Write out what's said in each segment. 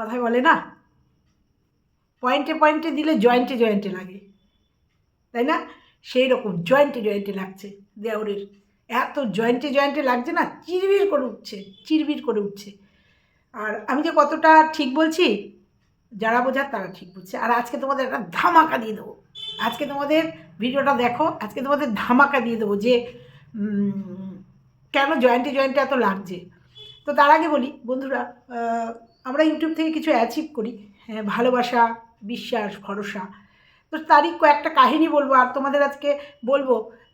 কথায় বলে না? পয়েন্টে পয়েন্টে দিলে জয়েন্টে জয়েন্টে লাগে। তাই না? সেই রকম জয়েন্টে জয়েন্টে লাগছে দেওরের। এত জয়েন্টে জয়েন্টে লাগছে না, চিরবির করে উঠছে, চিরবির করে উঠছে। আর আমি যে কতটা ঠিক বলছি, যারা বোঝার তারা ঠিক বুঝছে আর আজকে তোমাদের একটা ধামাকা দিয়ে দেবো। আজকে তোমাদের ভিডিওটা দেখো, আজকে তোমাদের ধামাকা দিয়ে দেবো যে কেন জয়েন্টে জয়েন্টে এত লাগছে? তো তার আগে বলি, বন্ধুরা আমরা ইউটিউব থেকে কিছু অ্যাচিভ করি হ্যাঁ, ভালোবাসা বিশ্বাস ভরসা। তো তারই কয়েকটা কাহিনী বলব আর তোমাদের আজকে বলব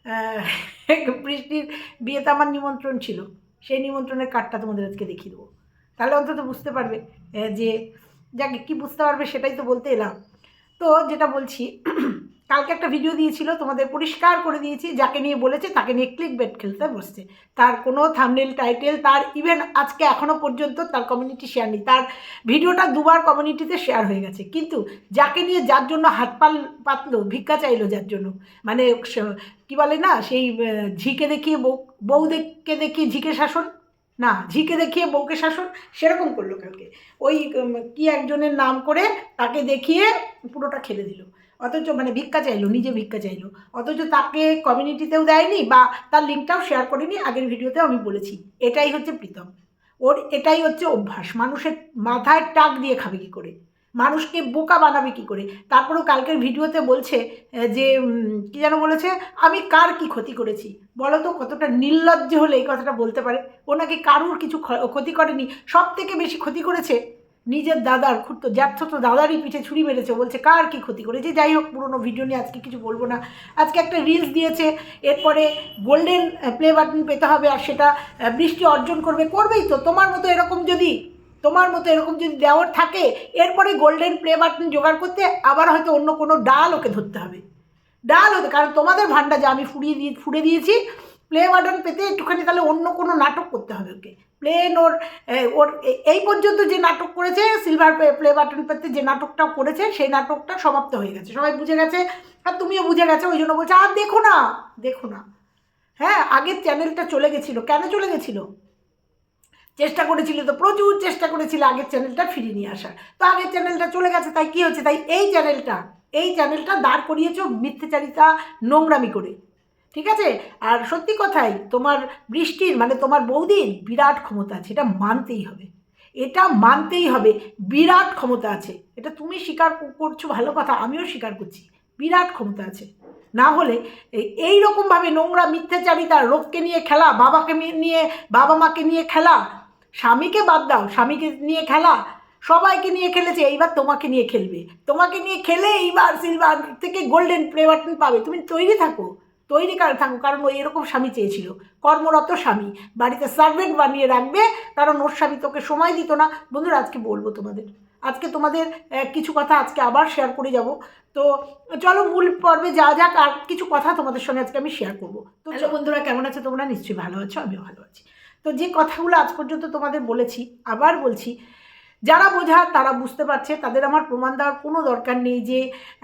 বৃষ্টির বিয়েতে আমার নিমন্ত্রণ ছিল সেই নিমন্ত্রণের কার্ডটা তোমাদের আজকে দেখিয়ে দেবো। তাহলে অন্তত বুঝতে পারবে যে যাকে কী বুঝতে পারবে সেটাই তো বলতে এলাম। তো যেটা বলছি কালকে একটা ভিডিও দিয়েছিল, তোমাদের পরিষ্কার করে দিয়েছি, যাকে নিয়ে বলেছে তাকে নিয়ে ক্লিক বেট খেলতে বসছে। তার কোনো থামনেল টাইটেল তার ইভেন আজকে এখনও পর্যন্ত তার কমিউনিটি শেয়ার নেই। তার ভিডিওটা দুবার কমিউনিটিতে শেয়ার হয়ে গেছে। কিন্তু যাকে নিয়ে যার জন্য হাত পাল পাতলো, ভিক্ষা চাইলো যার জন্য মানে কি বলে না, সেই ঝিকে দেখিয়ে বউ বউ দেখিয়ে ঝিকে শাসন? না, ঝিকে দেখিয়ে বউকে শাসন? সেরকম করল কালকে। ওই কি একজনের নাম করে তাকে দেখিয়ে পুরোটা খেলে দিল। অথচ মানে ভিক্ষা চাইলো, নিজে ভিক্ষা চাইলো। অথচ তাকে কমিউনিটিতেও দেয়নি বা তার লিঙ্কটাও শেয়ার করেনি, আগের ভিডিওতে আমি বলেছি। এটাই হচ্ছে প্রীতম। ওর এটাই হচ্ছে অভ্যাস। মানুষের মাথায় টাক দিয়ে খাবে কী করে? মানুষকে বোকা বানাবে কী করে? তারপরেও কালকের ভিডিওতে বলছে যে কি যেন বলেছে, আমি কার কি ক্ষতি করেছি? বলো তো, কতটা নির্লজ্জ হলে এই কথাটা বলতে পারে? ও নাকি কারুর কিছু ক্ষতি করেনি? সব থেকে বেশি ক্ষতি করেছে নিজের দাদার খুব তো জ্যাঠো তো দাদারই পিঠে ছুরি মেরেছে বলছে, কার কি ক্ষতি করেছে? যাই হোক, পুরোনো ভিডিও নিয়ে আজকে কিছু বলব না। আজকে একটা রিলস দিয়েছে, এরপরে গোল্ডেন প্লে বাটন পেতে হবে আর সেটা বৃষ্টি অর্জন করবে। করবেই তো, তোমার মতো এরকম যদি, তোমার মতো এরকম যদি দেওয়ার থাকে, এরপরে গোল্ডেন প্লে বাটন জোগাড় করতে আবার হয়তো অন্য কোনো ডাল ওকে ধরতে হবে। ডাল হতে, কারণ তোমাদের ভান্ডা যা আমি ফুরিয়ে দিয়ে ফুড়ে দিয়েছি প্লে বাটন পেতে একটুখানি তাহলে অন্য কোনো নাটক করতে হবে ওকে। প্লেন ওর ওর এই পর্যন্ত যে নাটক করেছে সিলভার প্লে বাটন পেতে যে নাটকটা করেছে, সেই নাটকটা সমাপ্ত হয়ে গেছে। সবাই বুঝে গেছে? আর তুমিও বুঝে গেছো, ওই জন্য বলছে, আর দেখো না দেখো না। হ্যাঁ আগের চ্যানেলটা চলে গেছিল। কেন চলে গেছিল? চেষ্টা করেছিল তো, প্রচুর চেষ্টা করেছিল আগের চ্যানেলটা ফিরিয়ে নিয়ে আসার। তো আগের চ্যানেলটা চলে গেছে, তাই কী হচ্ছে তাই এই চ্যানেলটা এই চ্যানেলটা দাঁড় করিয়েছ মিথ্যেচারিতা নোংরামি করে। ঠিক আছে? আর সত্যি কথাই, তোমার বৃষ্টির মানে তোমার বৌদির বিরাট ক্ষমতা আছে, এটা মানতেই হবে। এটা মানতেই হবে, বিরাট ক্ষমতা আছে। এটা তুমি স্বীকার করছ, ভালো কথা, আমিও স্বীকার করছি। বিরাট ক্ষমতা আছে। না হলে এই- রকমভাবে নোংরা মিথ্যাচারিতা, রোগকে নিয়ে খেলা, বাবাকে নিয়ে, বাবা মাকে নিয়ে খেলা, স্বামীকে বাদ দাও, স্বামীকে নিয়ে খেলা, সবাইকে নিয়ে খেলেছে, এইবার তোমাকে নিয়ে খেলবে। তোমাকে নিয়ে খেলে এইবার সিলভার থেকে গোল্ডেন প্লে বাটন পাবে। তুমি তৈরি থাকো। তৈরি কার থাকো কারণ ওই এরকম স্বামী চেয়েছিল। কর্মরত স্বামী। বাড়িতে সার্ভেন্ট বানিয়ে রাখবে কারণ ওর স্বামী তোকে সময় দিত না। বন্ধুরা আজকে বলব তোমাদের। আজকে তোমাদের কিছু কথা আজকে আবার শেয়ার করে যাব। তো চলো মূল পর্বে যা যাক আর কিছু কথা তোমাদের সঙ্গে আজকে আমি শেয়ার করব। তো চলো বন্ধুরা কেমন আছো তোমরা? নিশ্চয়ই ভালো আছো আমিও ভালো আছি। তো যে কথাগুলো আজ পর্যন্ত তোমাদের বলেছি আবার বলছি যারা বোঝা তারা বুঝতে পারছে, তাদের আমার প্রমাণ দেওয়ার কোনো দরকার নেই যে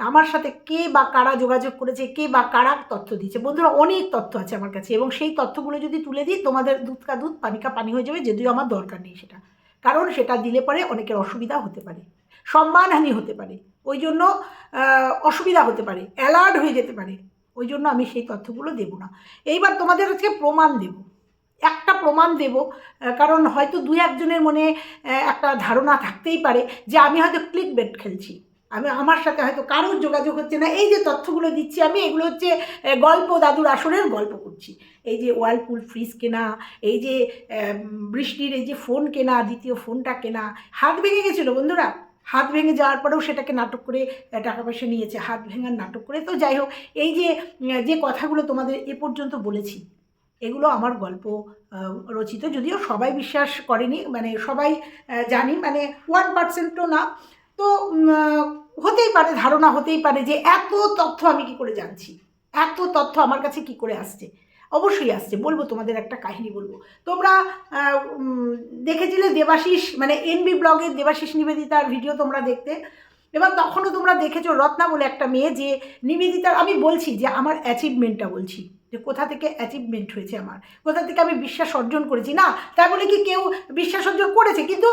আমার সাথে কে বা কারা যোগাযোগ করেছে, কে বা কারা তথ্য দিয়েছে। বন্ধুরা, অনেক তথ্য আছে আমার কাছে এবং সেই তথ্যগুলো যদি তুলে দিই, তোমাদের দুধ কা দুধ, পানি কা পানি হয়ে যাবে, যদিও আমার দরকার নেই সেটা। কারণ সেটা দিলে পরে অনেকের অসুবিধা হতে পারে, সম্মানহানি হতে পারে, ওই জন্য অসুবিধা হতে পারে অ্যালার্ট হয়ে যেতে পারে, ওই জন্য আমি সেই তথ্যগুলো দেবো না। এইবার তোমাদের আজকে প্রমাণ দেব। একটা প্রমাণ দেব কারণ হয়তো দুই একজনের মনে একটা ধারণা থাকতেই পারে যে আমি হয়তো ক্লিক বেট খেলছি। আমি, আমার সাথে হয়তো কারোর যোগাযোগ হচ্ছে না। এই যে তথ্যগুলো দিচ্ছি আমি, এগুলো হচ্ছে গল্প দাদুর আসরের গল্প করছি। এই যে ওয়ালপুল ফ্রিজ কেনা, এই যে বৃষ্টির এই যে ফোন কেনা, দ্বিতীয় ফোনটা কেনা, হাত ভেঙে গেছিল বন্ধুরা। হাত ভেঙে যাওয়ার পরেও সেটাকে নাটক করে টাকা পয়সা নিয়েছে। হাত ভেঙার নাটক করে। তো যাই হোক, এই যে যে কথাগুলো তোমাদের এ পর্যন্ত বলেছি এগুলো আমার গল্প রচিত। যদিও সবাই বিশ্বাস করেনি মানে সবাই জানি মানে ওয়ান পার্সেন্টও না। তো হতেই পারে, ধারণা হতেই পারে যে এত তথ্য আমি কি করে জানছি? এত তথ্য আমার কাছে কি করে আসছে? অবশ্যই আসছে, বলব তোমাদের একটা কাহিনী বলব। তোমরা দেখেছিলে দেবাশিস মানে এনবি ব্লগের দেবাশিস নিবেদিতার ভিডিও তোমরা দেখতে। এবার তখনও তোমরা দেখেছ রত্না বলে একটা মেয়ে যে নিবেদিতার, আমি বলছি যে আমার অ্যাচিভমেন্টটা বলছি। যে কোথা থেকে অ্যাচিভমেন্ট হয়েছে আমার? কোথা থেকে আমি বিশ্বাস অর্জন করেছি? না তাই বলে কি কেউ বিশ্বাস অর্জন করেছে? কিন্তু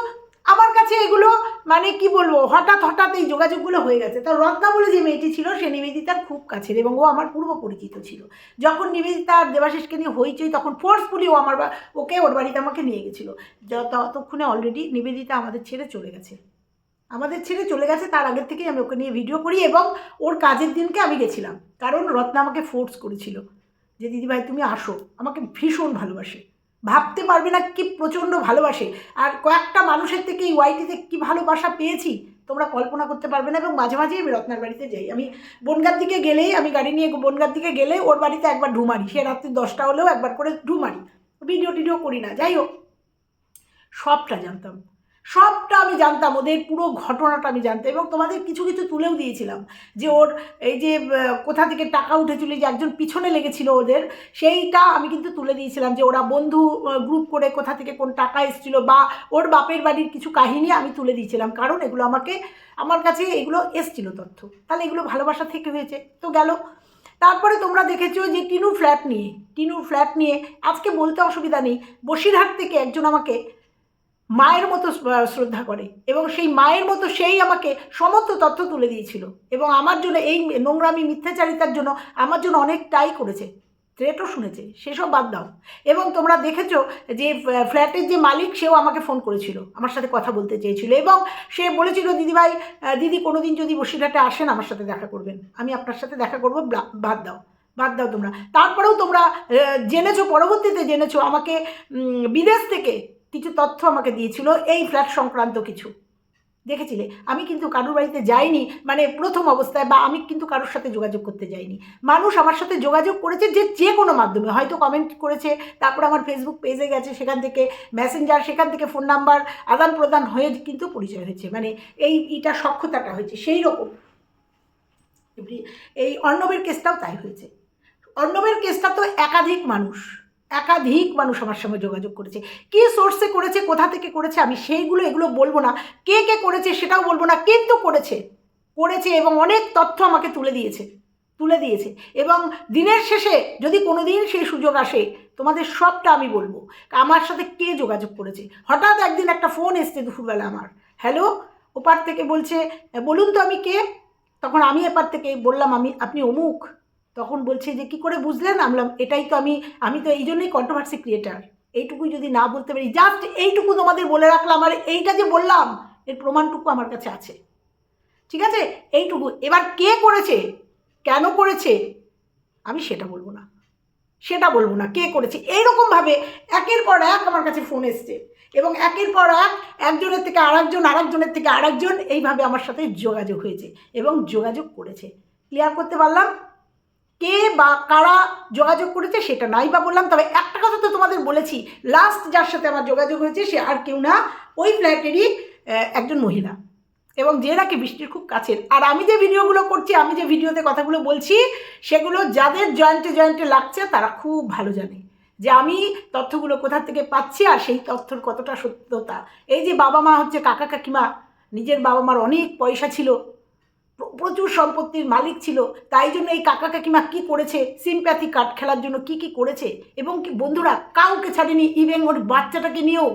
আমার কাছে এগুলো মানে কি বলব, হঠাৎ হঠাৎ এই যোগাযোগগুলো হয়ে গেছে। তো রত্না বলে যে মেয়েটি ছিল, সে নিবেদিতার খুব কাছের এবং ও আমার পূর্ব পরিচিত ছিল। যখন নিবেদিতা দেবাশিসকে নিয়ে হইচই, তখন ফোর্সফুলি ও আমার ওকে ওর বাড়িতে আমাকে নিয়ে গেছিল। ততক্ষণে অলরেডি নিবেদিতা আমাদের ছেড়ে চলে গেছে। আমাদের ছেড়ে চলে গেছে, তার আগের থেকেই আমি ওকে নিয়ে ভিডিও করি এবং ওর কাজের দিনকে আমি গেছিলাম। কারণ রত্না আমাকে ফোর্স করেছিল। যে দিদিভাই তুমি আসো, আমাকে ভীষণ ভালোবাসে। ভাবতে পারবে না কি প্রচণ্ড ভালোবাসে। আর কয়েকটা মানুষের থেকে এই ওয়াইটিতে কী ভালোবাসা পেয়েছি, তোমরা কল্পনা করতে পারবে না এবং মাঝে মাঝেই আমি রত্নার বাড়িতে যাই। আমি বনগার দিকে গেলেই, আমি গাড়ি নিয়ে বনগার দিকে গেলে ওর বাড়িতে একবার ঢু মারি। সে রাত্রি দশটা হলেও একবার করে ঢু মারি। ভিডিও টিডিও করি না। যাই হোক, সবটা জানতাম। সবটা আমি জানতাম, ওদের পুরো ঘটনাটা আমি জানতাম এবং তোমাদের কিছু কিছু তুলেও দিয়েছিলাম যে ওর এই যে কোথা থেকে টাকা উঠেছিল, যে একজন পিছনে লেগেছিল ওদের, সেইটা আমি কিন্তু তুলে দিয়েছিলাম যে ওরা বন্ধু গ্রুপ করে কোথা থেকে কোন টাকা এসেছিল বা ওর বাপের বাড়ির কিছু কাহিনী আমি তুলে দিয়েছিলাম। কারণ এগুলো আমাকে, আমার কাছে এগুলো এসছিল তথ্য। তাহলে এগুলো ভালোবাসা থেকে হয়েছে। তো গেল। তারপরে তোমরা দেখেছ যে টিনু ফ্ল্যাট নিয়ে টিনু ফ্ল্যাট নিয়ে আজকে বলতে অসুবিধা নেই। বসিরহাট থেকে একজন আমাকে মায়ের মতো শ্রদ্ধা করে। এবং সেই মায়ের মতো সেই আমাকে সমস্ত তথ্য তুলে দিয়েছিল। এবং আমার জন্য এই নোংরামি, মিথ্যাচারিতার জন্য আমার জন্য অনেকটাই করেছে। থ্রেটও শুনেছে। সেসব বাদ দাও। এবং তোমরা দেখেছ যে ফ্ল্যাটের যে মালিক, সেও আমাকে ফোন করেছিল। আমার সাথে কথা বলতে চেয়েছিল। এবং সে বলেছিল, দিদিভাই দিদি কোনোদিন যদি বসিরহাটে আসেন, আমার সাথে দেখা করবেন। আমি আপনার সাথে দেখা করব বাদ দাও। বাদ দাও তোমরা। তারপরেও তোমরা জেনেছো, পরবর্তীতে জেনেছো, আমাকে বিদেশ থেকে কিছু তথ্য আমাকে দিয়েছিল এই ফ্ল্যাট সংক্রান্ত কিছু। দেখেছিলে? আমি কিন্তু কারোর বাড়িতে যাইনি মানে প্রথম অবস্থায় বা আমি কিন্তু কারোর সাথে যোগাযোগ করতে যাইনি। মানুষ আমার সাথে যোগাযোগ করেছে যে যে কোনো মাধ্যমে। হয়তো কমেন্ট করেছে, তারপর আমার ফেসবুক পেজে গেছে, সেখান থেকে মেসেঞ্জার সেখান থেকে ফোন নাম্বার আদান প্রদান হয়ে কিন্তু পরিচয় হয়েছে। মানে এই এটা সক্ষতাটা হয়েছে, সেই রকম। এই অর্ণবের কেসটাও তাই হয়েছে। অর্ণবের কেসটা তো একাধিক মানুষ। একাধিক মানুষ আমার সঙ্গে যোগাযোগ করেছে। কী সোর্সে করেছে, কোথা থেকে করেছে, আমি সেইগুলো, এগুলো বলব না। কে কে করেছে সেটাও বলব না, কিন্তু করেছে। করেছে এবং অনেক তথ্য আমাকে তুলে দিয়েছে তুলে দিয়েছে। এবং দিনের শেষে যদি কোনো দিন সেই সুযোগ আসে, তোমাদের সবটা আমি বলব। আমার সাথে কে যোগাযোগ করেছে? হঠাৎ একদিন একটা ফোন এসছে দুপুরবেলা আমার। হ্যালো ওপার থেকে বলছে বলুন তো আমি কে? তখন আমি এপার থেকে বললাম, আমি, আপনি অমুক? তখন বলছে যে, কি করে বুঝলেন আমি বললাম, এটাই তো আমি আমি তো এই জন্যই কন্ট্রোভার্সি ক্রিয়েটার এইটুকুই যদি না বলতে পারি জাস্ট এইটুকু তোমাদের বলে রাখলাম আর এইটা যে বললাম, এর প্রমাণটুকু আমার কাছে আছে। ঠিক আছে? এইটুকু। এবার কে করেছে? কেন করেছে? আমি সেটা বলব না। সেটা বলব না। কে করেছে? এইরকমভাবে একের পর এক আমার কাছে ফোন এসছে। এবং একের পর এক একজনের থেকে আরেকজন, আরেকজনের থেকে আরেকজন এইভাবে আমার সাথে যোগাযোগ হয়েছে এবং যোগাযোগ করেছে। ক্লিয়ার করতে পারলাম? কে বা কারা যোগাযোগ করেছে সেটা নাই বা বললাম, তবে একটা কথা তো তোমাদের বলেছি লাস্ট যার সাথে আমার যোগাযোগ হয়েছে সে আর কেউ না, ওই ফ্ল্যাটেরই একজন মহিলা। এবং যে নাকি বৃষ্টির খুব কাছের। আর আমি যে ভিডিওগুলো করছি, আমি যে ভিডিওতে কথাগুলো বলছি, সেগুলো যাদের জয়েন্টে জয়েন্টে লাগছে, তারা খুব ভালো জানে যে আমি তথ্যগুলো কোথা থেকে পাচ্ছি আর সেই তথ্যর কতটা সত্যতা। এই যে বাবা মা হচ্ছে কাকা কাকিমা, নিজের বাবা মার অনেক পয়সা ছিল প্রচুর সম্পত্তির মালিক ছিল, তাই জন্য এই কাকা কাকিমা কী করেছে? সিম্প্যাথি কার্ড খেলার জন্য কি কি করেছে? এবং কি বন্ধুরা, কাউকে ছাড়েনি ইভেন ওর বাচ্চাটাকে নিয়েও।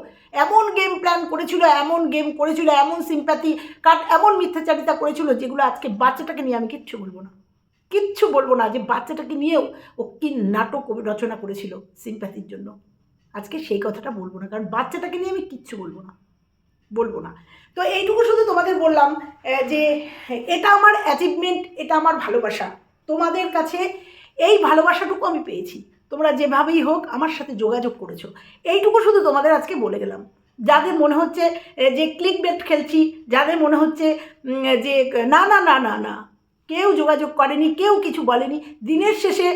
এমন গেম প্ল্যান করেছিল, এমন গেম করেছিল, এমন সিম্প্যাথি কার্ড এমন মিথ্যাচারিতা করেছিল, যেগুলো আজকে বাচ্চাটাকে নিয়ে আমি কিচ্ছু বলব না। কিচ্ছু বলব না যে বাচ্চাটাকে নিয়েও ও কি নাটক রচনা করেছিল সিম্প্যাথির জন্য। আজকে সেই কথাটা বলব না, কারণ বাচ্চাটাকে নিয়ে আমি কিচ্ছু বলব না। বলব না। তো এইটুকু শুধু তোমাদের বললাম যে এটা আমার অ্যাচিভমেন্ট এটা আমার ভালোবাসা। তোমাদের কাছে এই ভালোবাসাটুকু আমি পেয়েছি। তোমরা যেভাবেই হোক আমার সাথে যোগাযোগ করেছ। এইটুকু শুধু তোমাদের আজকে বলে গেলাম। যাদের মনে হচ্ছে যে ক্লিক বেট খেলছি, যাদের মনে হচ্ছে যে, না না না না না, কেউ যোগাযোগ করেনি, কেউ কিছু বলেনি, দিনের শেষে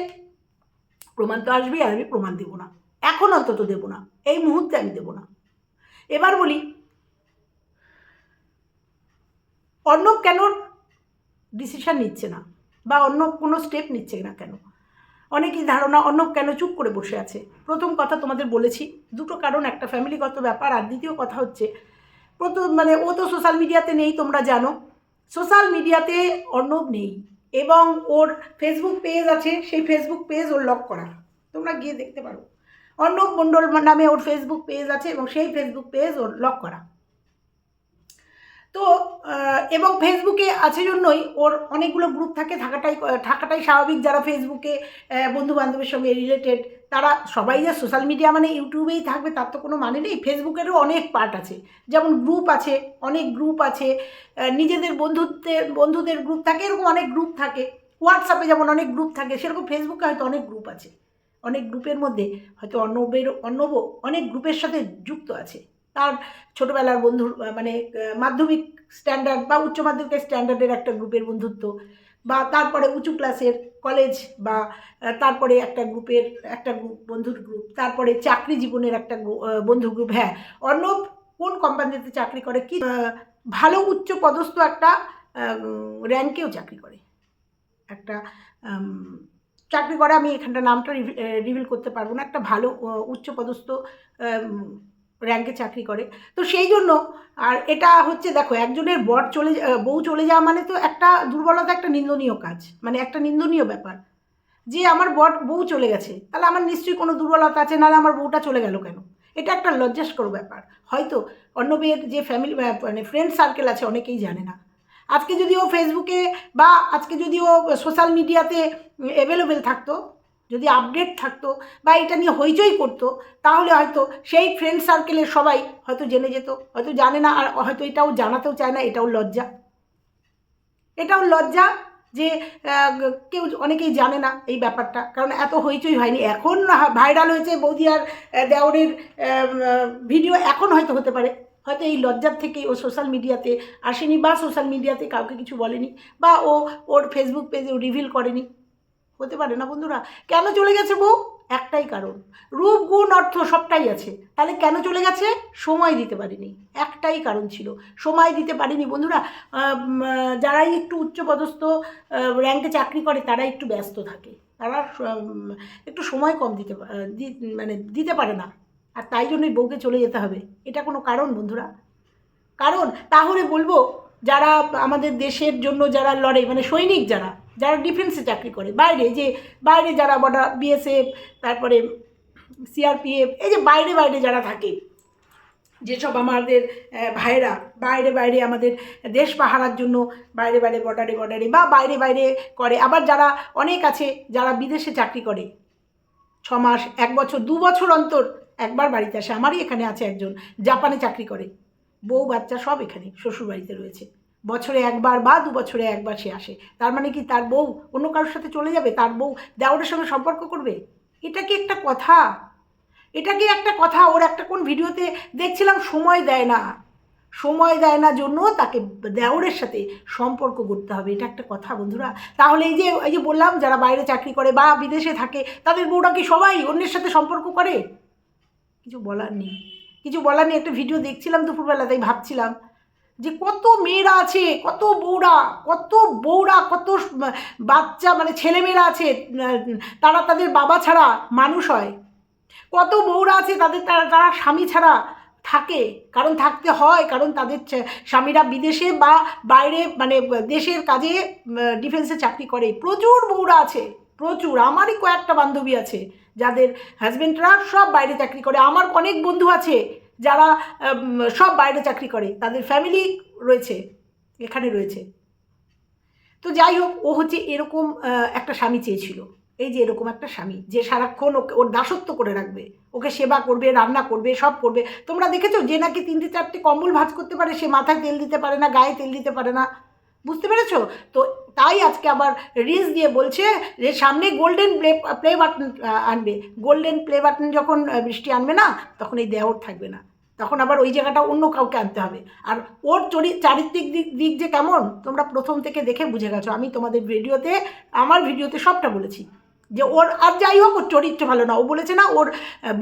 প্রমাণ তো আসবেই, আর আমি প্রমাণ দেবো না। এখন অন্তত দেবো না। এই মুহূর্তে আমি দেবো না। এবার বলি অর্ণব কেন ডিসিশন নিচ্ছে না? বা অন্য কোনো স্টেপ নিচ্ছে না কেন? অনেকেই ধারণা অন্য কেন চুপ করে বসে আছে? প্রথম কথা তোমাদের বলেছি, দুটো কারণ, একটা ফ্যামিলিগত ব্যাপার আর দ্বিতীয় কথা হচ্ছে, প্রথম মানে ও তো সোশ্যাল মিডিয়াতে নেই, তোমরা জানো। সোশ্যাল মিডিয়াতে অর্ণব নেই এবং ওর ফেসবুক পেজ আছে, সেই ফেসবুক পেজ ওর লক করা। তোমরা গিয়ে দেখতে পারো। অর্ণব মণ্ডল নামে ওর ফেসবুক পেজ আছে এবং সেই ফেসবুক পেজ ওর লক করা। তো এবং ফেসবুকে আছে জন্যই ওর অনেকগুলো গ্রুপ থাকে, থাকাটাই থাকাটাই স্বাভাবিক যারা ফেসবুকে বন্ধু বান্ধবের সঙ্গে রিলেটেড তারা সবাই যে সোশ্যাল মিডিয়া মানে ইউটিউবেই থাকবে তার তো কোনো মানে নেই। ফেসবুকেরও অনেক পার্ট আছে। যেমন গ্রুপ আছে, অনেক গ্রুপ আছে নিজেদের বন্ধুত্বের, বন্ধুদের গ্রুপ থাকে, এরকম অনেক গ্রুপ থাকে। হোয়াটসঅ্যাপে যেমন অনেক গ্রুপ থাকে, সেরকম ফেসবুকে হয়তো অনেক গ্রুপ আছে। অনেক গ্রুপের মধ্যে হয়তো অর্ণবের অর্ণব অনেক গ্রুপের সাথে যুক্ত আছে। তার ছোটোবেলার বন্ধুর মানে মাধ্যমিক স্ট্যান্ডার্ড বা উচ্চ মাধ্যমিকের স্ট্যান্ডার্ডের একটা গ্রুপের বন্ধুত্ব বা তারপরে উঁচু ক্লাসের কলেজ বা তারপরে একটা গ্রুপের একটা গ্রুপ বন্ধুর গ্রুপ তারপরে চাকরি জীবনের একটা বন্ধু গ্রুপ হ্যাঁ। অর্ণব কোন কোম্পানিতে চাকরি করে? কি ভালো উচ্চ পদস্থ একটা র্যাঙ্কেও চাকরি করে। একটা চাকরি করে, আমি এখানটা নামটা রিভিল করতে পারব না। একটা ভালো উচ্চপদস্থ র্যাঙ্কে চাকরি করে। তো সেই জন্য, আর এটা হচ্ছে দেখো, একজনের বর চলে বউ চলে যাওয়া মানে তো একটা দুর্বলতা, একটা নিন্দনীয় কাজ মানে একটা নিন্দনীয় ব্যাপার। যে আমার বর, বউ চলে গেছে, তাহলে আমার নিশ্চয়ই কোনো দুর্বলতা আছে, নাহলে আমার বউটা চলে গেল কেন? এটা একটা লজ্জাস্কর ব্যাপার। হয়তো অন্যবের যে ফ্যামিলি মানে ফ্রেন্ড সার্কেল আছে, অনেকেই জানে না। আজকে যদি ও ফেসবুকে বা আজকে যদি ও সোশ্যাল মিডিয়াতে অ্যাভেলেবেল থাকতো যদি আপডেট থাকতো বা এটা নিয়ে হইচই করতো, তাহলে হয়তো সেই ফ্রেন্ড সার্কেলের সবাই হয়তো জেনে যেত, হয়তো জানে না, আর হয়তো এটাও জানাতেও চায় না, এটাও লজ্জা। এটাও লজ্জা যে কেউ অনেকেই জানে না এই ব্যাপারটা, কারণ এত হইচই হয়নি। এখন ভাইরাল হয়েছে বৌদি আর দেওরের ভিডিও এখন হয়তো হতে পারে। হয়তো এই লজ্জার থেকে ও সোশ্যাল মিডিয়াতে আসেনি বা সোশ্যাল মিডিয়াতে কাউকে কিছু বলেনি, বা ও, ওর ফেসবুক পেজে রিভিল করেনি। হতে পারে না বন্ধুরা। কেন চলে গেছে বউ? একটাই কারণ। রূপ, গুণ, অর্থ সবটাই আছে। তাহলে কেন চলে গেছে? সময় দিতে পারিনি। একটাই কারণ ছিল। সময় দিতে পারিনি বন্ধুরা। যারাই একটু উচ্চপদস্থ র্যাঙ্কে চাকরি করে তারা একটু ব্যস্ত থাকে। তারা একটু সময় কম দিতে মানে দিতে পারে না। আর তাই জন্যই বউকে চলে যেতে হবে। এটা কোনো কারণ বন্ধুরা? কারণ, তাহলে বলব, যারা আমাদের দেশের জন্য যারা লড়ে মানে সৈনিক যারা যারা ডিফেন্সে চাকরি করে বাইরে যে বাইরে যারা বর্ডার বিএসএফ তারপরে সিআরপিএফ এই যে বাইরে বাইরে যারা থাকে যেসব আমাদের আহ, ভাইয়েরা বাইরে বাইরে আমাদের দেশ পাহারার জন্য বাইরে বাইরে বর্ডারে বর্ডারে বা বাইরে বাইরে করে আবার যারা অনেক আছে যারা বিদেশে চাকরি করে ছ মাস এক বছর দু বছর অন্তর একবার বাড়িতে আসে আমারই এখানে আছে একজন জাপানে চাকরি করে বউ বাচ্চা সব এখানে শ্বশুরবাড়িতে রয়েছে। বছরে একবার বা দু বছরে একবার সে আসে। তার মানে কি তার বউ অন্য কারোর সাথে চলে যাবে? তার বউ দেওরের সঙ্গে সম্পর্ক করবে? এটা কি একটা কথা? এটা কি একটা কথা? ওর একটা কোন ভিডিওতে দেখছিলাম, সময় দেয় না। সময় দেয় না জন্য তাকে দেওরের সাথে সম্পর্ক করতে হবে। এটা একটা কথা বন্ধুরা। তাহলে এই যে এই যে বললাম, যারা বাইরে চাকরি করে বা বিদেশে থাকে, তাদের বউরা কি সবাই অন্যের সাথে সম্পর্ক করে? কিছু বলার নেই। কিছু বলার নেই। একটা ভিডিও দেখছিলাম দুপুরবেলা, তাই ভাবছিলাম। যে কত মেয়েরা আছে, কত বউরা কত বউরা, কত বাচ্চা মানে ছেলেমেয়েরা আছে, তারা তাদের বাবা ছাড়া মানুষ হয়। কত বউরা আছে, তাদের তারা তারা স্বামী ছাড়া থাকে। কারণ থাকতে হয়, কারণ তাদের স্বামীরা বিদেশে বা বাইরে মানে দেশের কাজে ডিফেন্সে চাকরি করে। প্রচুর বউরা আছে, প্রচুর। আমারই কয়েকটা বান্ধবী আছে, যাদের হাজব্যান্ডরা সব বাইরে চাকরি করে। আমার অনেক বন্ধু আছে যারা সব বাইরে চাকরি করে, তাদের ফ্যামিলি রয়েছে, এখানে রয়েছে। তো যাই হোক, ও হচ্ছে এরকম একটা স্বামী চেয়েছিল। এই যে এরকম একটা স্বামী, যে সারাক্ষণ ওকে, ওর দাসত্ব করে রাখবে। ওকে সেবা করবে, রান্না করবে, সব করবে। তোমরা দেখেছ যে নাকি তিনটে চারটে কম্বল ভাজ করতে পারে, সে মাথায় তেল দিতে পারে না, গায়ে তেল দিতে পারে না। বুঝতে পেরেছ? তো তাই আজকে আবার রিলস দিয়ে বলছে যে সামনে গোল্ডেন প্লে প্লে বাটন আনবে। গোল্ডেন প্লে বাটন যখন বৃষ্টি আনবে না, তখন এই দেহর থাকবে না। তখন আবার ওই জায়গাটা অন্য কাউকে আনতে হবে। আর ওর চরি, চারিত্রিক দিক দিক যে কেমন, তোমরা প্রথম থেকে দেখে বুঝে গেছো। আমি তোমাদের ভিডিওতে, আমার ভিডিওতে সবটা বলেছি। যে ওর, আর যাই হোক, ওর চরিত্র ভালো না। ও বলেছে না, ওর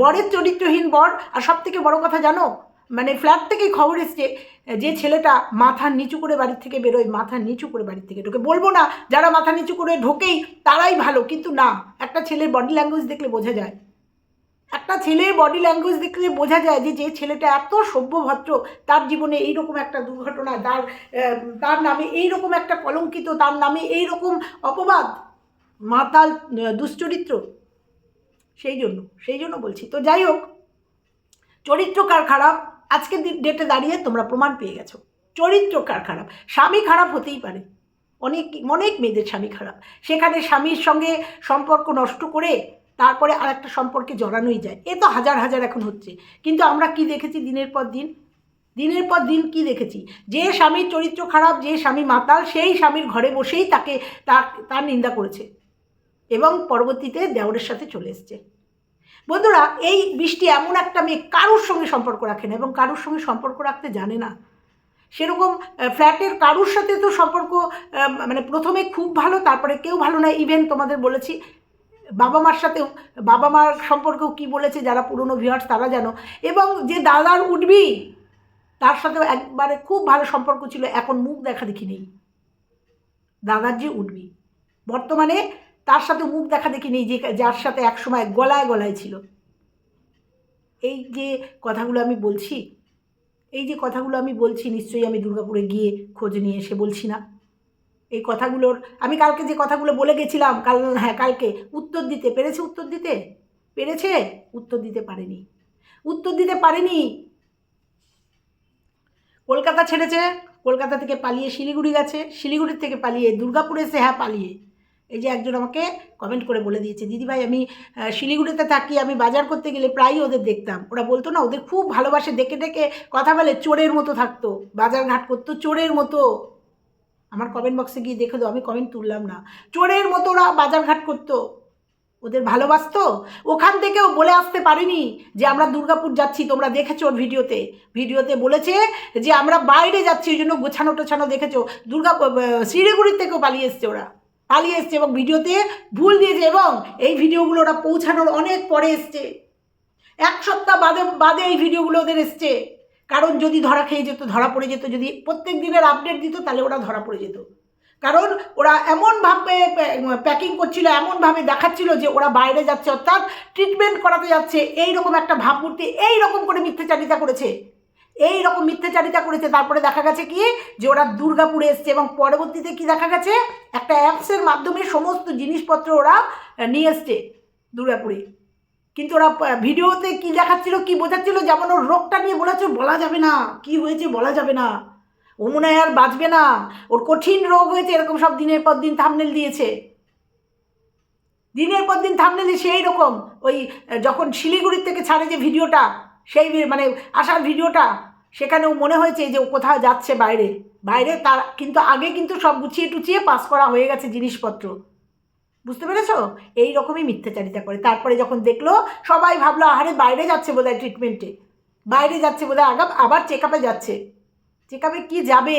বরের চরিত্রহীন বর। আর সব থেকে বড় কথা জানো মানে ফ্ল্যাট থেকেই খবর এসছে, যে ছেলেটা মাথা নিচু করে বাড়ির থেকে বেরোয়, মাথা নিচু করে বাড়ির থেকে ঢোকে। বলব না, যারা মাথা নিচু করে ঢোকেই, তারাই ভালো, কিন্তু না, একটা ছেলের বডি ল্যাঙ্গুয়েজ দেখলে বোঝা যায়। একটা ছেলের বডি ল্যাঙ্গুয়েজ দেখলে বোঝা যায় যে যে ছেলেটা এত সভ্যভদ্র, তার জীবনে এইরকম একটা দুর্ঘটনা, তার তার নামে এইরকম একটা কলঙ্কিত, তার নামে এইরকম অপবাদ, মাতাল দুশ্চরিত্র। সেই জন্য সেই জন্য বলছি। তো যাই হোক, চরিত্র কার খারাপ? আজকের ডেটে দাঁড়িয়ে তোমরা প্রমাণ পেয়ে গেছো। চরিত্র কার খারাপ? স্বামী খারাপ হতেই পারে। অনেক অনেক মেয়েদের স্বামী খারাপ। সেখানে স্বামীর সঙ্গে সম্পর্ক নষ্ট করে তারপরে আর একটা সম্পর্কে জড়ানোই যায়। এ তো হাজার হাজার এখন হচ্ছে। কিন্তু আমরা কি দেখেছি দিনের পর দিন? দিনের পর দিন কি দেখেছি? যে স্বামীর চরিত্র খারাপ, যে স্বামী মাতাল, সেই স্বামীর ঘরে বসেই তাকে, তার তার নিন্দা করেছে। এবং পরবর্তীতে দেওরের সাথে চলে এসছে। বন্ধুরা, এই বৃষ্টি এমন একটা মেয়ে কারুর সঙ্গে সম্পর্ক রাখে না এবং কারুর সঙ্গে সম্পর্ক রাখতে জানে না। সেরকম ফ্ল্যাটের কারুর সাথে তো সম্পর্ক মানে প্রথমে খুব ভালো, তারপরে কেউ ভালো না। ইভেন তোমাদের বলেছি, বাবা মার সাথেও বাবা মার সম্পর্কেও কি বলেছে যারা পুরনো ভিউয়ার্স তারা জানো। এবং যে দাদার উঠবি তার সাথেও একবারে খুব ভালো সম্পর্ক ছিল, এখন মুখ দেখা দেখি নেই। দাদার যে উঠবি বর্তমানে তার সাথে মুখ দেখা দেখি নেই যে যার সাথে একসময় গলায় গলায় ছিল। এই যে কথাগুলো আমি বলছি, এই যে কথাগুলো আমি বলছি, নিশ্চয়ই আমি দুর্গাপুরে গিয়ে খোঁজ নিয়ে এসে বলছি না। এই কথাগুলোর, আমি কালকে যে কথাগুলো বলে গেছিলাম, কাল হ্যাঁ কালকে, উত্তর দিতে পেরেছে উত্তর দিতে? পেরেছে? উত্তর দিতে পারেনি। উত্তর দিতে পারেনি। কলকাতা ছেড়েছে, কলকাতা থেকে পালিয়ে শিলিগুড়ি গেছে, শিলিগুড়ির থেকে পালিয়ে দুর্গাপুরে এসে হ্যাঁ পালিয়ে। এই যে একজন আমাকে কমেন্ট করে বলে দিয়েছে, দিদিভাই, আমি শিলিগুড়িতে থাকি, আমি বাজার করতে গেলে প্রায়ই ওদের দেখতাম। ওরা বলতো না, ওদের খুব ভালোবাসে, ডেকে ডেকে কথা বলে, চোরের মতো থাকতো বাজার ঘাট করতো, চোরের মতো। আমার কমেন্ট বক্সে গিয়ে দেখে দাও, আমি কমেন্ট তুললাম না। চোরের মতো ওরা বাজার ঘাট করতো। ওদের ভালোবাসতো? ওখান থেকেও বলে আসতে পারিনি যে, আমরা দুর্গাপুর যাচ্ছি, তোমরা দেখেছ ওর ভিডিওতে। ভিডিওতে বলেছে যে, আমরা বাইরে যাচ্ছি, ওই জন্য গোছানো টোছানো দেখেছ দুর্গা শিলিগুড়ির থেকেও পালিয়ে এসছে ওরা। পালিয়ে এসছে এবং ভিডিওতে ভুল দিয়েছে এবং এই ভিডিওগুলো ওরা পৌঁছানোর অনেক পরে এসছে। এক সপ্তাহ বাদে বাদে এই ভিডিওগুলো ওদের এসছে। কারণ যদি ধরা খেয়ে যেত, ধরা পড়ে যেত, যদি প্রত্যেক দিনের আপডেট দিত, তাহলে ওরা ধরা পড়ে যেত। কারণ ওরা এমনভাবে প্যাকিং করছিল, এমনভাবে দেখাচ্ছিল যে ওরা বাইরে যাচ্ছে, অর্থাৎ ট্রিটমেন্ট করাতে যাচ্ছে এই রকম একটা ভাবমূর্তি এই রকম করে মিথ্যাচারিতা করেছে। এই রকম মিথ্যাচারিতা করেছে। তারপরে দেখা গেছে কি? যে ওরা দুর্গাপুরে এসছে এবং পরবর্তীতে কি দেখা গেছে? একটা অ্যাপসের মাধ্যমে সমস্ত জিনিসপত্র ওরা নিয়ে এসছে দুর্গাপুরে। কিন্তু ওরা ভিডিওতে কি দেখাচ্ছিল, কি বোঝাচ্ছিল, যেমন ওর রোগটা নিয়ে বলেছে, বলা যাবে না। কি হয়েছে বলা যাবে না। ও মনে হয় আর বাঁচবে না। ওর কঠিন রোগ হয়েছে, এরকম সব দিনের পর দিন থামনেল দিয়েছে। দিনের পর দিন থামনেল সেই রকম। ওই যখন শিলিগুড়ির থেকে ছাড়ে যে ভিডিওটা, সেই মানে আসার ভিডিওটা সেখানেও মনে হয়েছে যে ও কোথাও যাচ্ছে বাইরে। বাইরে তার কিন্তু আগে কিন্তু সব গুছিয়ে টুচিয়ে পাস করা হয়ে গেছে জিনিসপত্র। বুঝতে পেরেছ? এই রকমই মিথ্যাচারিতা করে। তারপরে যখন দেখল, সবাই ভাবলো, আহারে, বাইরে যাচ্ছে বোধহয় ট্রিটমেন্টে বাইরে যাচ্ছে বোধহয় আগা আবার চেক আপে যাচ্ছে। চেক আপে কী যাবে?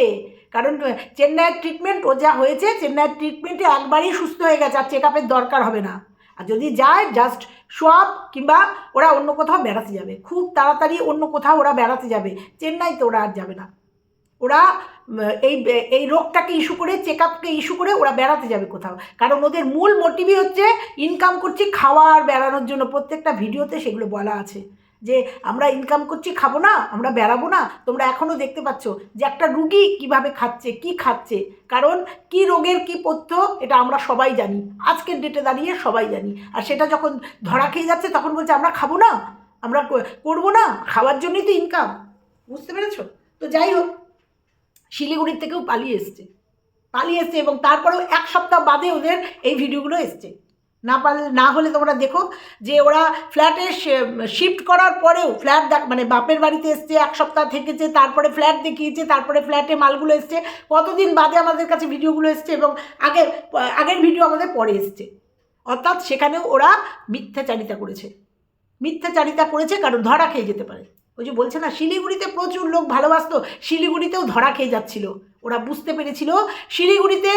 কারণ চেন্নাইয়ের ট্রিটমেন্ট ও যা হয়েছে, চেন্নাইয়ের ট্রিটমেন্টে একবারই সুস্থ হয়ে গেছে, আর চেক আপের দরকার হবে না। আর যদি যায় জাস্ট সব কিংবা ওরা অন্য কোথাও বেড়াতে যাবে। খুব তাড়াতাড়ি অন্য কোথাও ওরা বেড়াতে যাবে। চেন্নাইতে ওরা আর যাবে না। ওরা এই এই রোগটাকে ইস্যু করে চেক আপকে ইস্যু করে ওরা বেড়াতে যাবে কোথাও। কারণ ওদের মূল মোটিভই হচ্ছে ইনকাম করছি খাওয়ার বেড়ানোর জন্য। প্রত্যেকটা ভিডিওতে সেগুলো বলা আছে। যে আমরা ইনকাম করছি, খাব না, আমরা বেড়াবো না, তোমরা এখনও দেখতে পাচ্ছ যে একটা রুগী কীভাবে খাচ্ছে, কি খাচ্ছে, কারণ কি রোগের কি পথ্য এটা আমরা সবাই জানি, আজকের ডেটে দাঁড়িয়ে সবাই জানি, আর সেটা যখন ধরা খেয়ে যাচ্ছে তখন বলছে আমরা খাব না, আমরা করব না, খাওয়ার জন্যই তো ইনকাম বুঝতে পেরেছ? তো যাই হোক, শিলিগুড়ির থেকেও পালিয়ে এসছে পালিয়ে এসছে এবং তারপরেও এক সপ্তাহ বাদে ওদের এই ভিডিওগুলো এসছে। না পারলে, না হলে তোমরা দেখো যে ওরা ফ্ল্যাটে শিফট করার পরেও ফ্ল্যাট মানে বাপের বাড়িতে এসছে, এক সপ্তাহ থেকেছে, তারপরে ফ্ল্যাট দেখিয়েছে, তারপরে ফ্ল্যাটে মালগুলো এসছে, কতদিন বাদে আমাদের কাছে ভিডিওগুলো এসছে এবং আগে, আগের ভিডিও আমাদের পরে এসছে। অর্থাৎ সেখানেও ওরা মিথ্যাচারিতা করেছে। মিথ্যাচারিতা করেছে কারণ ধরা খেয়ে যেতে পারে। ওই যে বলছে না, শিলিগুড়িতে প্রচুর লোক ভালোবাসতো, শিলিগুড়িতেও ধরা খেয়ে যাচ্ছিল। ওরা বুঝতে পেরেছিল। শিলিগুড়িতে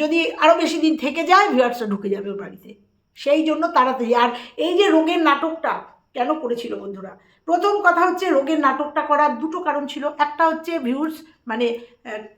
যদি আরও বেশি দিন থেকে যায় ভিউয়ার্সরা ঢুকে যাবে ওর বাড়িতে। সেই জন্য তাড়াতাড়ি। আর এই যে রোগের নাটকটা কেন করেছিল বন্ধুরা? প্রথম কথা হচ্ছে রোগের নাটকটা করার দুটো কারণ ছিল। একটা হচ্ছে ভিউজ মানে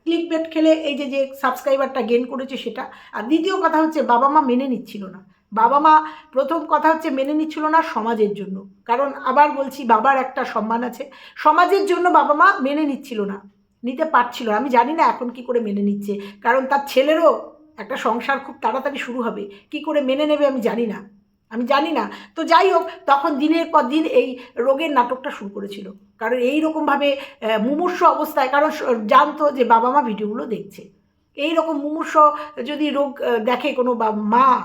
ক্লিক বেট খেলে এই যে যে সাবস্ক্রাইবারটা গেন করেছে সেটা। আর দ্বিতীয় কথা হচ্ছে বাবা মা মেনে নিচ্ছিল না। বাবা মা প্রথম কথা হচ্ছে মেনে নিচ্ছিল না সমাজের জন্য। কারণ আবার বলছি, বাবার একটা সম্মান আছে। সমাজের জন্য বাবা মা মেনে নিচ্ছিল না। নিতে পারছিল। আমি জানি না এখন কি করে মেনে নিচ্ছে। কারণ তার ছেলেরও একটা সংসার খুব তাড়াতাড়ি শুরু হবে। কি করে মেনে নেবে আমি জানি না। আমি জানি না। তো যাই হোক, তখন দিনের পর দিন এই রোগের নাটকটা শুরু করেছিল। কারণ এই রকমভাবে মুমূর্ষ অবস্থায়, কারণ জানতো যে বাবা মা ভিডিওগুলো দেখছে। এই রকম মুমূর্ষ যদি রোগ দেখে কোনো বা- মা,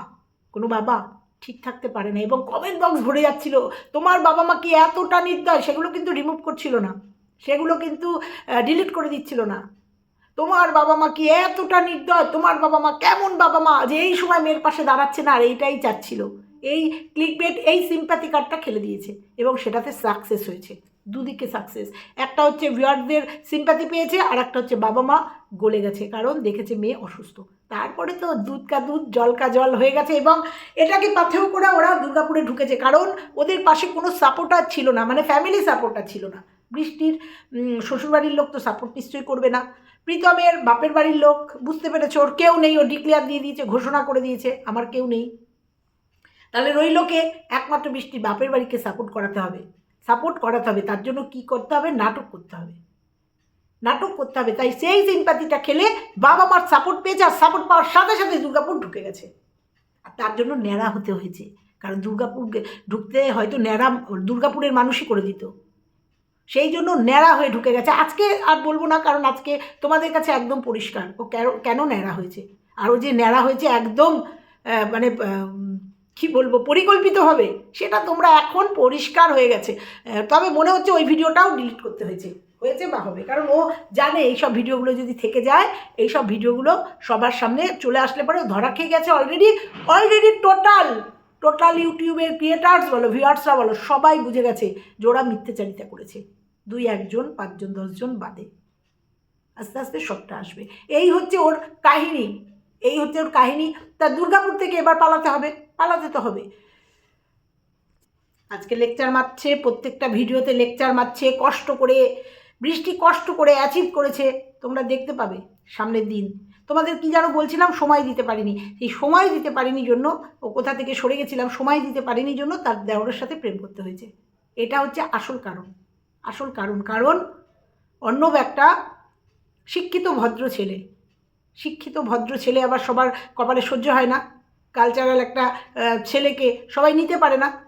কোনো বাবা ঠিক থাকতে পারে না এবং কমেন্ট বক্স ভরে যাচ্ছিল, তোমার বাবা মা কি এতটা নির্দয়? সেগুলো কিন্তু রিমুভ করছিল না। সেগুলো কিন্তু ডিলিট করে দিচ্ছিল না। তোমার বাবা মা কি এতটা নির্দয়? তোমার বাবা মা কেমন বাবা মা যে এই সময় মেয়ের পাশে দাঁড়াচ্ছে না? আর এইটাই চাচ্ছিল। এই ক্লিক ক্লিকবেট এই সিম্প্যাথি কার্ডটা খেলে দিয়েছে এবং সেটাতে সাকসেস হয়েছে। দুদিকে সাকসেস একটা হচ্ছে ভিউয়ারদের সিম্প্যাথি পেয়েছে, আর একটা হচ্ছে বাবা মা গলে গেছে, কারণ দেখেছে মেয়ে অসুস্থ। তারপরে তো দুধ কা দুধ, জল কা জল হয়ে গেছে এবং এটাকে পাথেও করে ওরা দুর্গাপুরে ঢুকেছে, কারণ ওদের পাশে কোনো সাপোর্টার ছিল না মানে ফ্যামিলি সাপোর্টার ছিল না। বৃষ্টির শ্বশুরবাড়ির লোক তো সাপোর্ট নিশ্চয়ই করবে না। প্রীতমের বাপের বাড়ির লোক, বুঝতে পেরেছে, ওর কেউ নেই, ও ডিক্লেয়ার দিয়ে দিয়েছে, ঘোষণা করে দিয়েছে, আমার কেউ নেই। তাহলে রইলোকে একমাত্র বৃষ্টি, বাপের বাড়িকে সাপোর্ট করাতে হবে। সাপোর্ট করাতে হবে, তার জন্য কি করতে হবে? নাটক করতে হবে। নাটক করতে হবে, তাই সেই সিম্পাতিটা খেলে বাবা মার সাপোর্ট পেয়েছে, আর সাপোর্ট পাওয়ার সাথে সাথে দুর্গাপুর ঢুকে গেছে। আর তার জন্য ন্যাড়া হতে হয়েছে, কারণ দুর্গাপুর ঢুকতে হয়তো ন্যাড়া দুর্গাপুরের মানুষই করে দিত। সেই জন্য ন্যাড়া হয়ে ঢুকে গেছে। আজকে আর বলব না, কারণ আজকে তোমাদের কাছে একদম পরিষ্কার। ও কেন কেন ন্যাড়া হয়েছে? আর ও যে ন্যাড়া হয়েছে একদম মানে কি বলব, পরিকল্পিত হবে, সেটা তোমরা এখন পরিষ্কার হয়ে গেছে। তবে মনে হচ্ছে ওই ভিডিওটাও ডিলিট করতে হয়েছে। হয়েছে বা হবে? কারণ ও জানে এইসব ভিডিওগুলো যদি থেকে যায়, এইসব ভিডিওগুলো সবার সামনে চলে আসলে পরে ধরা খেয়ে গেছে অলরেডি অলরেডি টোটাল টোটাল ইউটিউবের ক্রিয়েটার্স বলো ভিউয়ার্সরা বলো, সবাই বুঝে গেছে যে ওরা মিথ্যেচারিতা করেছে। দুই একজন, পাঁচজন, দশজন বাদে। আস্তে আস্তে সবটা আসবে। এই হচ্ছে ওর কাহিনী। এই হচ্ছে ওর কাহিনী। তা দুর্গাপুর থেকে এবার পালাতে হবে। পালাতে তো হবে। আজকে লেকচার মারছে, প্রত্যেকটা ভিডিওতে লেকচার মারছে, কষ্ট করে, বৃষ্টি কষ্ট করে অ্যাচিভ করেছে। তোমরা দেখতে পাবে সামনের দিন। তোমাদের কি যেন বলছিলাম, সময় দিতে পারিনি। এই সময় দিতে পারিনি জন্য, ও কোথা থেকে সরে গেছিলাম, সময় দিতে পারিনি জন্য তার দেওরের সাথে প্রেম করতে হয়েছে। এটা হচ্ছে আসল কারণ আসল কারণ। কারণ, অর্ণব একটা শিক্ষিত, ভদ্র ছেলে। শিক্ষিত, ভদ্র ছেলে আবার সবার কপালে সহ্য হয় না। কালচারাল একটা ছেলেকে সবাই নিতে পারে না।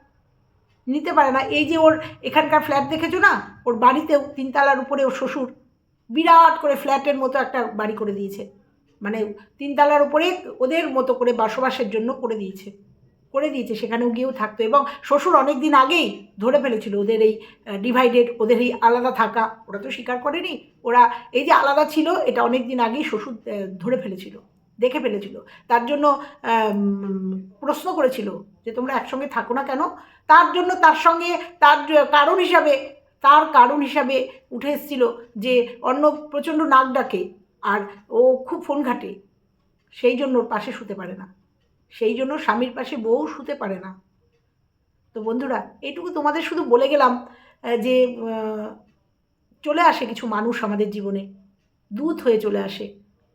নিতে পারে না। এই যে ওর এখানকার ফ্ল্যাট দেখেছ না? ওর বাড়িতেও তিনতলার উপরে ওর শ্বশুর বিরাট করে ফ্ল্যাটের মতো একটা বাড়ি করে দিয়েছে। মানে তিনতলার উপরে ওদের মতো করে বসবাসের জন্য করে দিয়েছে। করে দিয়েছে, সেখানেও গিয়েও থাকতো এবং শ্বশুর অনেক দিন আগেই ধরে ফেলেছিল ওদের এই ডিভাইডেড ওদের এই আলাদা থাকা। ওরা তো স্বীকার করেনি, ওরা এই যে আলাদা ছিল, এটা অনেক দিন আগেই শ্বশুর ধরে ফেলেছিল, দেখে ফেলেছিল। তার জন্য প্রশ্ন করেছিল যে তোমরা একসঙ্গে থাকো না কেন? তার জন্য তার সঙ্গে, তার কারণ হিসাবে, তার কারণ হিসাবে উঠে এসেছিল যে অন্য প্রচণ্ড নাক ডাকে। আর ও খুব ফোন ঘাটে। সেই জন্য ওর পাশে শুতে পারে না। সেই জন্য স্বামীর পাশে বউ শুতে পারে না। তো বন্ধুরা এইটুকু তোমাদের শুধু বলে গেলাম যে চলে আসে কিছু মানুষ আমাদের জীবনে। দূত হয়ে চলে আসে।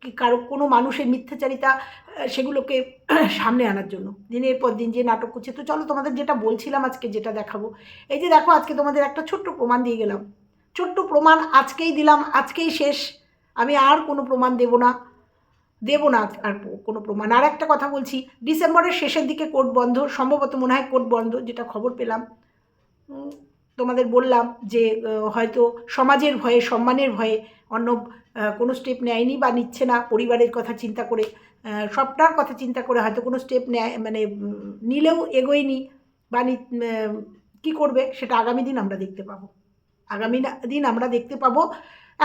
কি কারও কোনো মানুষের মিথ্যাচারিতা সেগুলোকে সামনে আনার জন্য। দিনের পর দিন যে নাটক করছে, তো চলো তোমাদের যেটা বলছিলাম আজকে যেটা দেখাবো। এই যে দেখো, আজকে তোমাদের একটা ছোট্ট প্রমাণ দিয়ে গেলাম। ছোট্ট প্রমাণ আজকেই দিলাম, আজকেই শেষ। আমি আর কোনো প্রমাণ দেব না। দেবো না আর কোনো প্রমাণ। আর একটা কথা বলছি, ডিসেম্বরের শেষের দিকে কোর্ট বন্ধ, সম্ভবত মনে হয় কোর্ট বন্ধ, যেটা খবর পেলাম। তোমাদের বললাম যে হয়তো সমাজের ভয়ে, সম্মানের ভয়ে অন্য কোনো স্টেপ নেয়নি বা নিচ্ছে না পরিবারের কথা চিন্তা করে। সবটার কথা চিন্তা করে হয়তো কোনো স্টেপ নেয় মানে নিলেও এগোয়নি বা কী করবে সেটা আগামী দিন আমরা দেখতে পাবো। আগামী দিন আমরা দেখতে পাবো।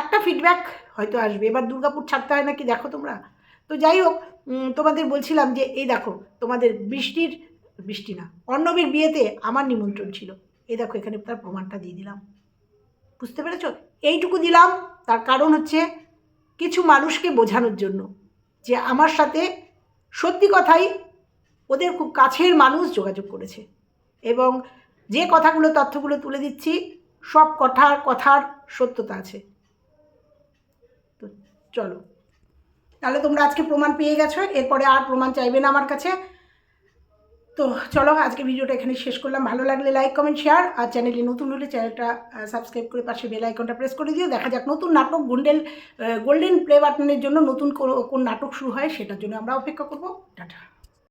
একটা ফিডব্যাক হয়তো আসবে। এবার দুর্গাপুর ছাড়তে হয় নাকি দেখো তোমরা? তো যাই হোক তোমাদের বলছিলাম যে, এই দেখো, তোমাদের বৃষ্টির, বৃষ্টি না, অর্ণবের বিয়েতে আমার নিমন্ত্রণ ছিল। এই দেখো, এখানে তার প্রমাণটা দিয়ে দিলাম। বুঝতে পেরেছ? এইটুকু দিলাম। তার কারণ হচ্ছে কিছু মানুষকে বোঝানোর জন্য যে, আমার সাথে সত্যি কথাই ওদের খুব কাছের মানুষ যোগাযোগ করেছে। এবং যে কথাগুলো, তথ্যগুলো তুলে দিচ্ছি, সব কথার কথার সত্যতা আছে। চলো। তাহলে তোমরা আজকে প্রমাণ পেয়ে গেছো, এরপরে আর প্রমাণ চাইবে না আমার কাছে। তো চলো, আজকে ভিডিওটা এখানে শেষ করলাম। ভালো লাগলে লাইক কমেন্ট শেয়ার আর চ্যানেলে নতুন হলে চ্যানেলটা সাবস্ক্রাইব করে পাশে বেল আইকনটা প্রেস করে দিও। দেখা যাক নতুন নাটক গোল্ডেন গোল্ডেন প্লে বাটনের জন্য নতুন কোন নাটক শুরু হয় সেটার জন্য আমরা অপেক্ষা করব। টাটা।